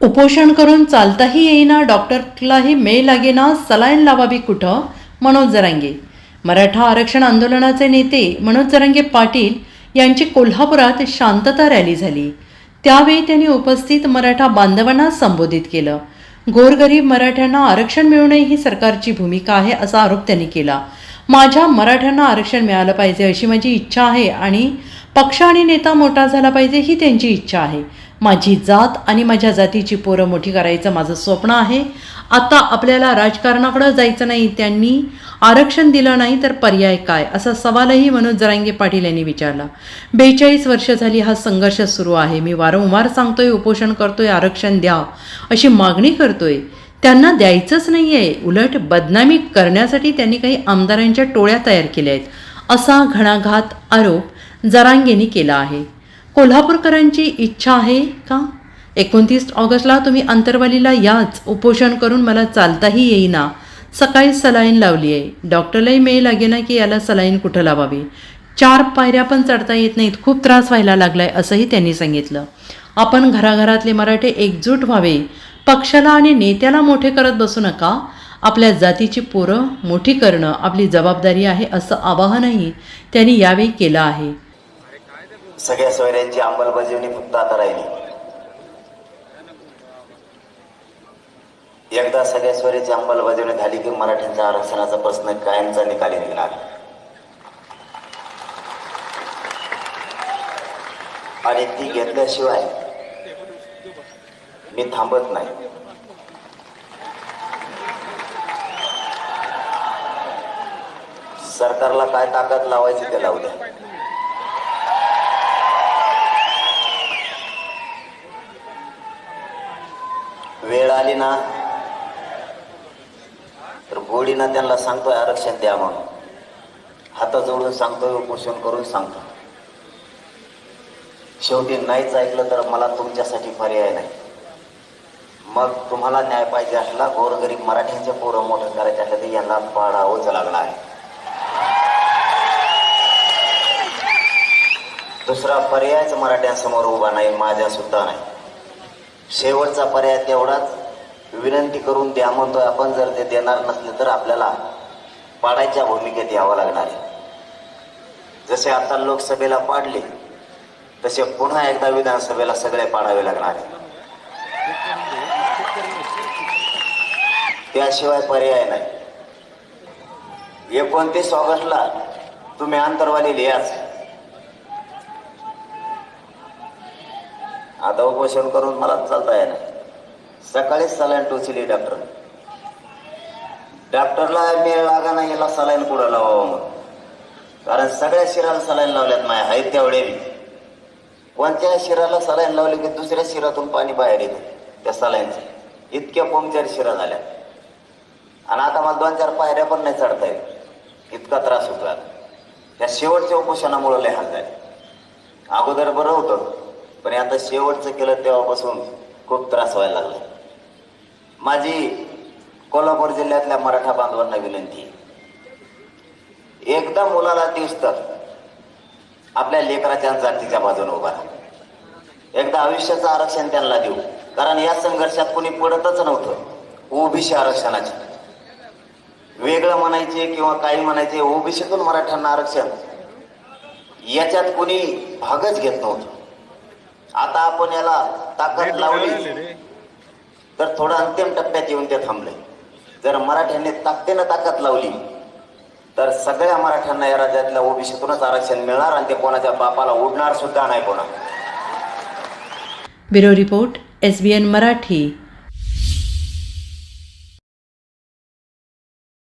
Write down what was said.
उपोषण करून चालताही येईना डॉक्टरलाही मे लागेना सलाईन लावावी कुठं? मनोज जरांगे. मराठा आरक्षण आंदोलनाचे नेते मनोज जरांगे पाटील यांची कोल्हापुरात शांतता रॅली झाली. त्यावेळी त्यांनी उपस्थित मराठा बांधवांना संबोधित केलं. गोरगरीब मराठ्यांना आरक्षण मिळू ही सरकारची भूमिका आहे असा आरोप त्यांनी केला. माझ्या मराठ्यांना आरक्षण मिळालं पाहिजे अशी माझी इच्छा आहे आणि पक्ष आणि नेता मोठा झाला पाहिजे ही त्यांची इच्छा आहे. माझी जात आणि माझ्या जातीची पोरं मोठी करायचं माझं स्वप्न आहे. आता आपल्याला राजकारणाकडं जायचं नाही त्यांनी आरक्षण दिलं नाही तर पर्याय काय? असा सवालही मनोज जरांगे पाटील यांनी विचारला. बेचाळीस वर्ष झाली हा संघर्ष सुरू आहे. मी वारंवार सांगतोय उपोषण करतोय आरक्षण द्या अशी मागणी करतोय. त्यांना द्यायचंच नाही आहे उलट बदनामी करण्यासाठी त्यांनी काही आमदारांच्या टोळ्या तयार केल्या आहेत असा घणाघात आरोप जरांगेनी केला आहे. कोल्हापूरकरांची इच्छा आहे का? एकोणतीस ऑगस्टला तुम्ही अंतरवालीला याच उपोषण करून मला चालताही येईना. सकाळी सलाईन लावली आहे. डॉक्टरलाही मेळ लागेना की याला सलाईन कुठं लावावी? चार पायऱ्या पण चढता येत नाहीत. खूप त्रास व्हायला लागलाय असंही त्यांनी सांगितलं. आपण घराघरातले मराठे एकजूट व्हावे. पक्षाला आणि नेत्याला मोठे करत बसू नका. आपल्या जातीची पोरं मोठी करणं आपली जबाबदारी आहे असं आवाहनही त्यांनी यावेळी केलं आहे. सगळ्या सोयऱ्यांची अंमलबजावणी फक्त आता राहिली. एकदा सगळ्या सोयऱ्याची अंमलबजावणी झाली की मराठ्यांच्या आरक्षणाचा प्रश्न कायमचा निकाली निघणार. आणि ती घेतल्याशिवाय मी थांबत नाही. सरकारला काय ताकद लावायची ते लावू द्या वेळ आली ना तर गोडीनं त्यांना सांगतोय आरक्षण द्या म्हणून. हाता जोडून सांगतोय उपोषण करून सांगतो शेवटी नाहीच ऐकलं तर मला तुमच्यासाठी पर्याय नाही. मग तुम्हाला न्याय पाहिजे असला गोरगरीब मराठ्यांचे पोरं मोठं करायचे असलं तर यांना पाडावंच लागला आहे. दुसरा पर्यायच मराठ्यांसमोर उभा नाही माझ्या सुद्धा नाही. शेवटचा पर्याय तेवढाच. विनंती करून द्या म्हणतोय आपण जर ते देणार नसले तर आपल्याला पाडायच्या भूमिकेत यावं लागणार आहे. जसे आता लोकसभेला पाडले तसे पुन्हा एकदा विधानसभेला सगळे पाडावे लागणार आहे. त्याशिवाय पर्याय नाही. एकोणतीस ऑगस्टला तुम्ही आंतरवाली लिहाच आता उपोषण करून मला चालता येणार. सकाळीच सलाईन टोचली डॉक्टर डॉक्टरला मेळ लागा नाही याला सलाईन कुठं लावावं मग? कारण सगळ्या शिराला सलाईन लावल्यात माया आहेत तेवढे कोणत्या शिराला सलाईन लावली की दुसऱ्या शिरातून पाणी बाहेर येतं त्या सलाईनचं? इतक्या पंक्चर शिरा झाल्या. आणि आता मला दोन चार पायऱ्या पण नाही चढता येत. इतका त्रास होतो त्या शेवटच्या उपोषणामुळे लय हाल झाले. अगोदर बरं होतं. पण आता शेवटचं केलं तेव्हापासून खूप त्रास व्हायला लागला. माझी कोल्हापूर जिल्ह्यातल्या मराठा बांधवांना विनंती एकदा मुलाला दिवस तर आपल्या लेकराच्या जातीच्या बाजूने उभा राहा. एकदा आयुष्याचं आरक्षण त्यांना देऊ. कारण या संघर्षात कोणी पडतच नव्हतं. ओबीसी आरक्षणाचे. वेगळं म्हणायचे किंवा काही म्हणायचे ओबीसीतून मराठ्यांना आरक्षण याच्यात कोणी भागच घेत नव्हतं. आता आपण याला ताकद लावली. तर थोडं अंतिम टप्प्यात येऊन ते थांबले जर मराठ्यांनी ताकदीनं ताकद लावली तर सगळ्या मराठ्यांना या राज्यातल्या ओबीसीतूनच आरक्षण मिळणार आणि ते कोणाच्या बापाला उडणार सुद्धा नाही कोणा bureau report S B N Marathi.